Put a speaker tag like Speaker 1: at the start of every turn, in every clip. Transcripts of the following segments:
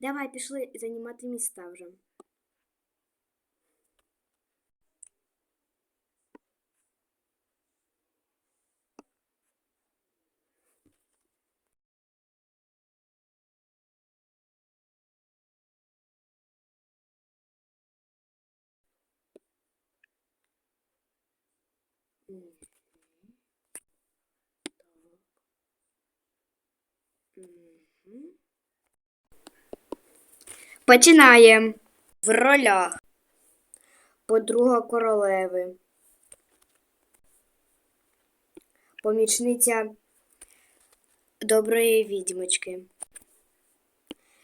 Speaker 1: Давай пішли займати міста вже. Так. Мгм. Починаємо. В ролях. Подруга королеви. Помічниця доброї відьмочки.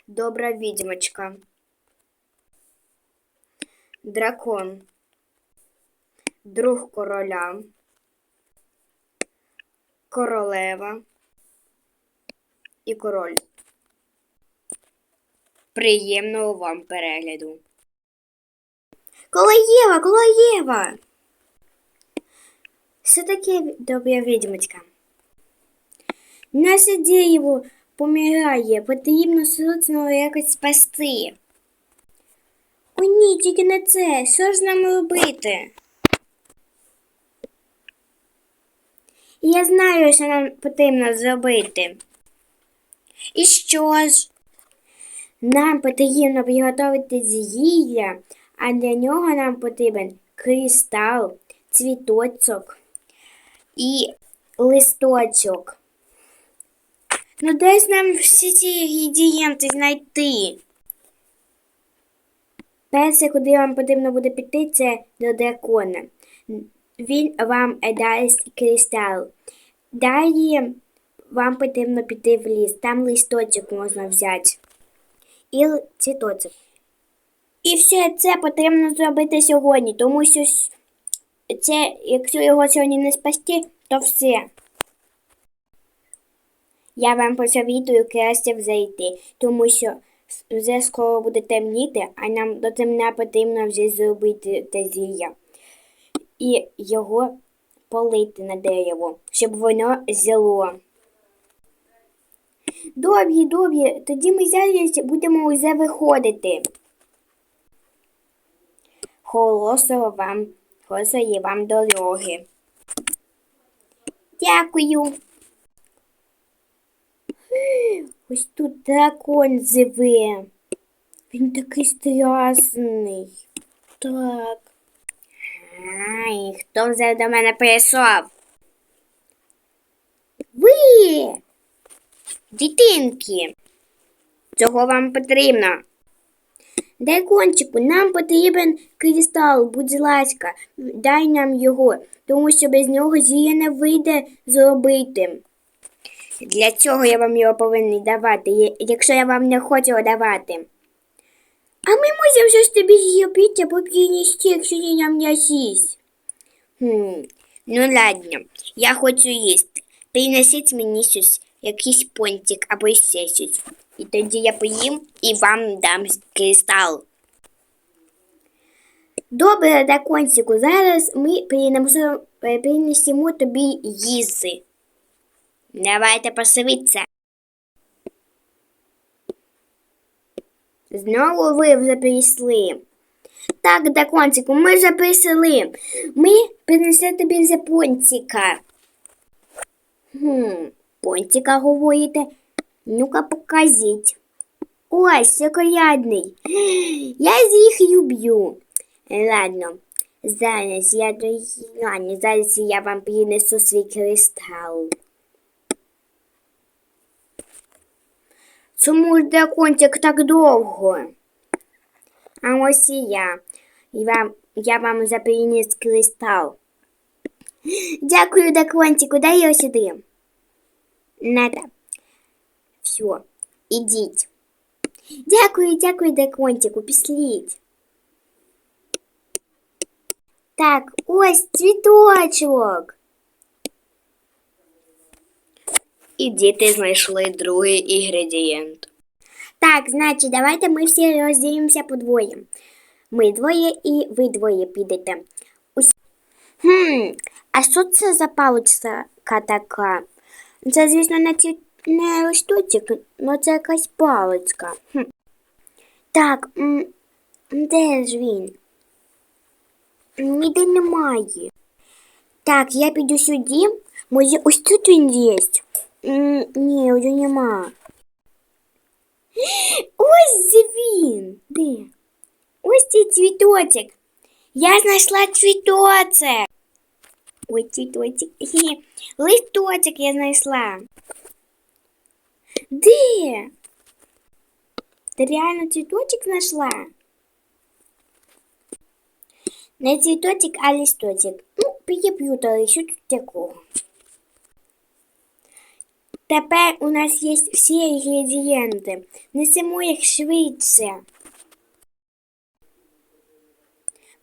Speaker 1: Добра відьмочка. Дракон. Друг короля. Королева. І король. Приємного вам перегляду. Колоєва, Колоєва! Що таке добра відьмочка? Наше дерево помирає, потрібно срочно якось спасти. О ні, тільки не це. Що ж нам робити? Я знаю, що нам потрібно зробити. І що ж? Нам потрібно приготувати зілля, а для нього нам потрібен кристал, цвіточок і листочок. Ну, десь нам всі ці інгредієнти знайти. Перше, куди вам потрібно буде піти, це до дракона. Він вам дасть кристал. Далі вам потрібно піти в ліс, там листочок можна взяти. І л- І все це потрібно зробити сьогодні, тому що це, якщо його сьогодні не спасти, то все. Я вам посовітую краще взайти, тому що вже скоро буде темніти, а нам до темна потрібно вже зробити те зілля. І його полити на дерево, щоб воно зіло. Добре, добре, тоді ми зараз будемо вже виходити. Хорошого вам, хорошої вам дороги. Дякую. Ось тут дракон живе. Він такий страшний. Так. Ай, хто вже до мене прийшов? Ви, дитинки, цього вам потрібно. Дракончику, нам потрібен кристал, будь ласка, дай нам його, тому що без нього зія не вийде зробити. Для цього я вам його повинен давати, якщо я вам не хочу давати. А ми можемо щось тобі зробити, поки не стік, якщо ти нам не сість. Хм, ну ладно, я хочу їсти. Принесіть мені щось, якийсь понтик або ще. І тоді я поїм і вам дам кристал. Добре, дракончику, зараз ми е, принесемо тобі їсти. Давайте посивіться. Знову ви вже прийшли. Так, дракончику, ми вже прийшли. Ми принесли тобі за пончика. Хм, пончика говорите? Ну-ка покажіть. Ось, шоколадний. Я їх люблю. Ладно, зараз я до Ладно, зараз я вам принесу свій кристал. Чому ж дракончик так довго? А ось і я. І вам, я вам вже приніс кристал. Дякую, дракончику, дай його сюди. Надо. Все, ідіть. Дякую, дякую, дракончику, післіть. Так, ось цвіточок. І діти знайшли другий інгредієнт. Так, значить, давайте ми всі розділимося подвоє. Ми двоє і ви двоє підете. Ус... Хм, а що це за паличка така? Це, звісно, не, ці... не листочок, але це якась паличка. Хм. Так, м, де ж він? Ніде немає. Так, я піду сюди. Може, ось тут він є. М, Ні, вже нема. Ось він. Де? Ось цей цвіточок. Я знайшла цвіточок. Ой. Хе. Листочок я знайшла. Де? Ти реально цвіточок знайшла? Не цвіточок, а листочок. Ну, переплютала, що тут такого? Тепер у нас є всі інгредієнти. Несемо їх швидше.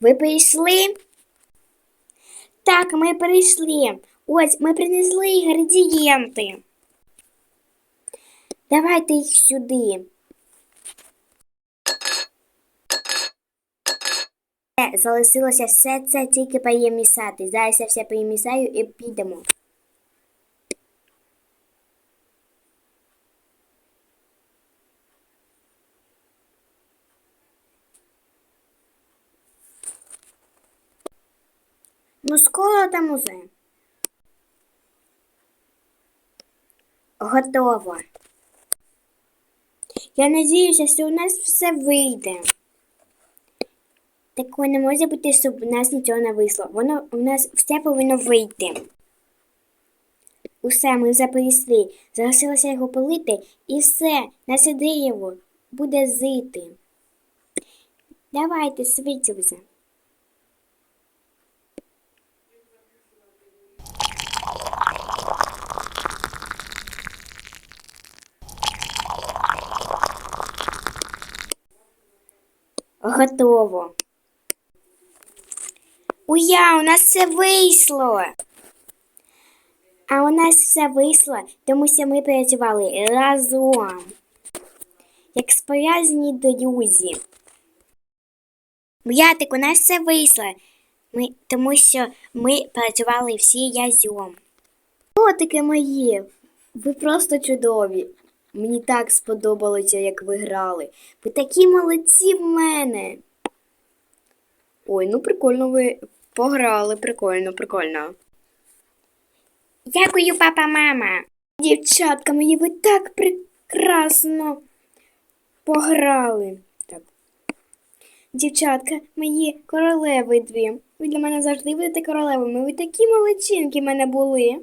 Speaker 1: Ви прийшли? Так, ми прийшли. Ось ми принесли інгредієнти. Давайте їх сюди. Е, Залишилося все це тільки перемісати. Зараз я все перемісаю і підемо. Ну, скоро там. Готово. Я надіюся, що у нас все вийде. Такого не може бути, щоб у нас нічого не вийшло. Воно у нас все повинно вийти. Усе, ми вже. Залишилося його полити і все, наше дерево буде зити. Давайте швидше вже. Готово. Уя, у нас все вийшло. А у нас все вийшло, тому що ми працювали разом. Як справжні друзі. Б'ятик, у нас все вийшло. Ми, тому що ми працювали всі язьом. Котики мої, ви просто чудові. Мені так сподобалося, як ви грали. Ви такі молодці в мене. Ой, ну прикольно ви пограли, прикольно, прикольно. Дякую, папа, мама. Дівчатка мої, ви так прекрасно пограли. Так. Дівчатка, мої королеви дві. Ви для мене завжди будете королевами. Ви такі молодчинки в мене були.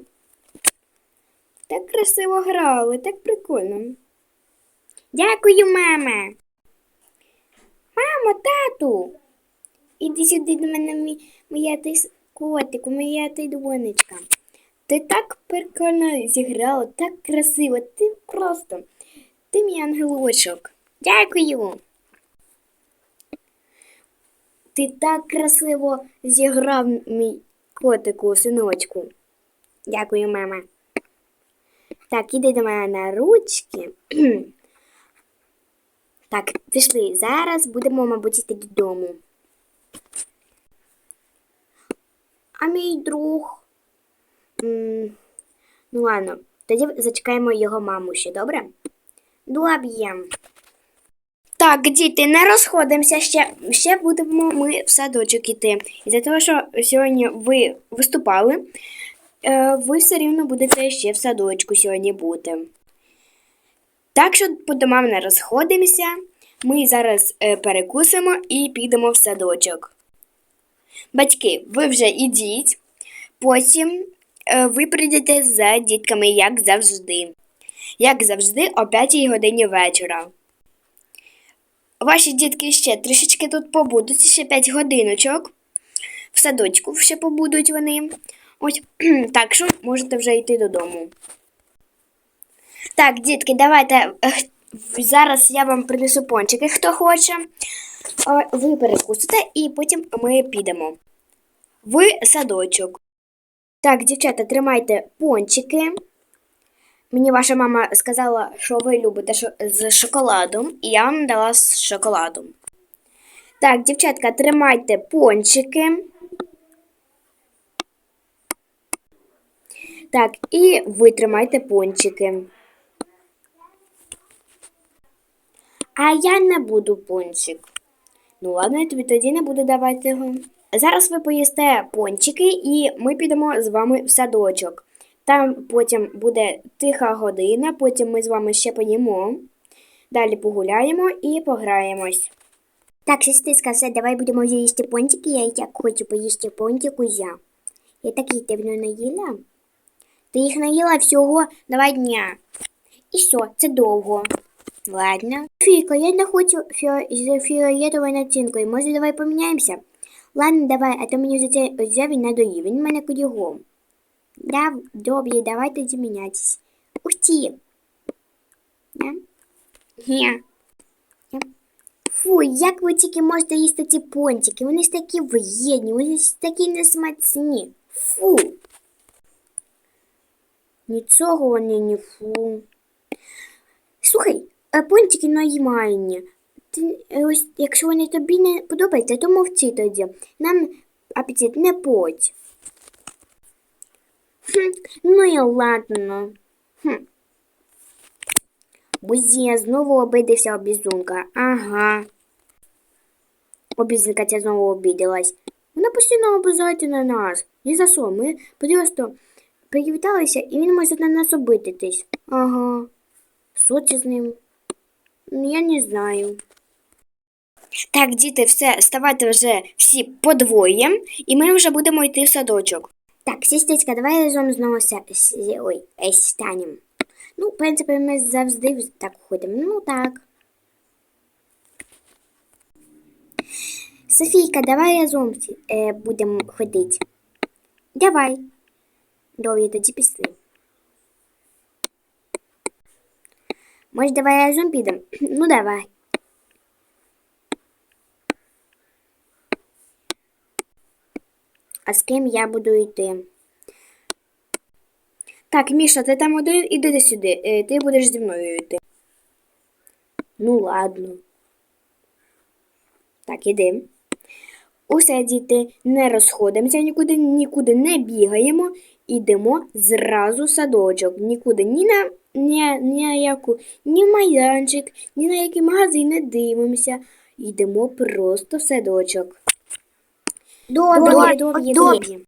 Speaker 1: Так красиво грали, так прикольно. Дякую, мама. Мамо, тату. Іди сюди до мене, моя ти котику, моя ти донечка. Ти так прикольно зіграла, так красиво. Ти просто. Ти мій ангелочок. Дякую. Ти так красиво зіграв, мій котику, синочку. Дякую, мама. Так, іди до мене на ручки. так, пішли. Зараз будемо, мабуть, йти додому. А мій друг. Ну ладно, тоді зачекаємо його маму ще, добре? Доб'єм. Так, діти, не розходимося ще. Ще будемо ми в садочок іти. Із-за того, що сьогодні ви виступали, ви все рівно будете ще в садочку сьогодні бути. Так що по домам не розходимося. Ми зараз е, перекусимо і підемо в садочок. Батьки, ви вже ідіть, потім е, ви прийдете за дітками, як завжди. Як завжди, о 5 годині вечора. Ваші дітки ще трішечки тут побудуть, ще 5 годиночок. В садочку ще побудуть вони. Ось так що можете вже йти додому. Так, дітки, давайте. Зараз я вам принесу пончики, хто хоче. Е, Ви перекусите і потім ми підемо. В садочок. Так, дівчата, тримайте пончики. Мені ваша мама сказала, що ви любите з шоколадом, і я вам дала з шоколадом. Так, дівчатка, тримайте пончики. Так, і ви тримайте пончики. А я не буду пончик. Ну ладно, я тобі тоді не буду давати його. Зараз ви поїсте пончики, і ми підемо з вами в садочок. Там потім буде тиха година, потім ми з вами ще поїмо. Далі погуляємо і пограємось. Так, сестриська, все, давай будемо їсти пончики. Я і так хочу поїсти пончику я. Я такий давно не їла. Ти їх наїла всього два дня. І що, це довго. Ладно. Фіка, я не хочу з фіолетовою націнкою. Може, давай поміняємося? Ладно, давай, а то мені за це ось він надоїв. Він мене кудігом. Да, добре, давай тоді мінятись. Ух ти. Да? Ге. Ге. Фу, як ви тільки можете їсти ці пончики? Вони ж такі вредні, вони ж такі несмачні. Фу. Нічого вони не фу. Слухай, пончики нормальні. Ти, е, ось, якщо вони тобі не подобаються, то мовчи тоді. Нам апетит не подь. Хм, ну і ладно. Хм. Бузія знову обидився обізунка. Ага. Обізунка ця знову обідалась. Вона постійно обозається на нас. Ні за що, ми просто привіталися, і він може на нас обидитись. Ага. Що з ним? Ну, Я не знаю. Так, діти, все, ставайте вже всі подвоє, і ми вже будемо йти в садочок. Так, сістечка, давай разом знову ой, е, станемо. Ну, в принципі, ми завжди так ходимо. Ну так. Софійка, давай разом е, будемо ходити. Давай. Добре, тоді пішли. Може, давай разом підемо? Ну, давай. А з ким я буду йти? Так, Міша, ти там один, іди сюди. Е, Ти будеш зі мною йти. Ну, ладно. Так, іди. Усе, діти, не розходимося нікуди, нікуди не бігаємо, ідемо зразу в садочок. Нікуди ні на ні, ні на яку, ні майданчик, ні на який магазин не дивимося. Йдемо просто в садочок. Добре, добре, добре.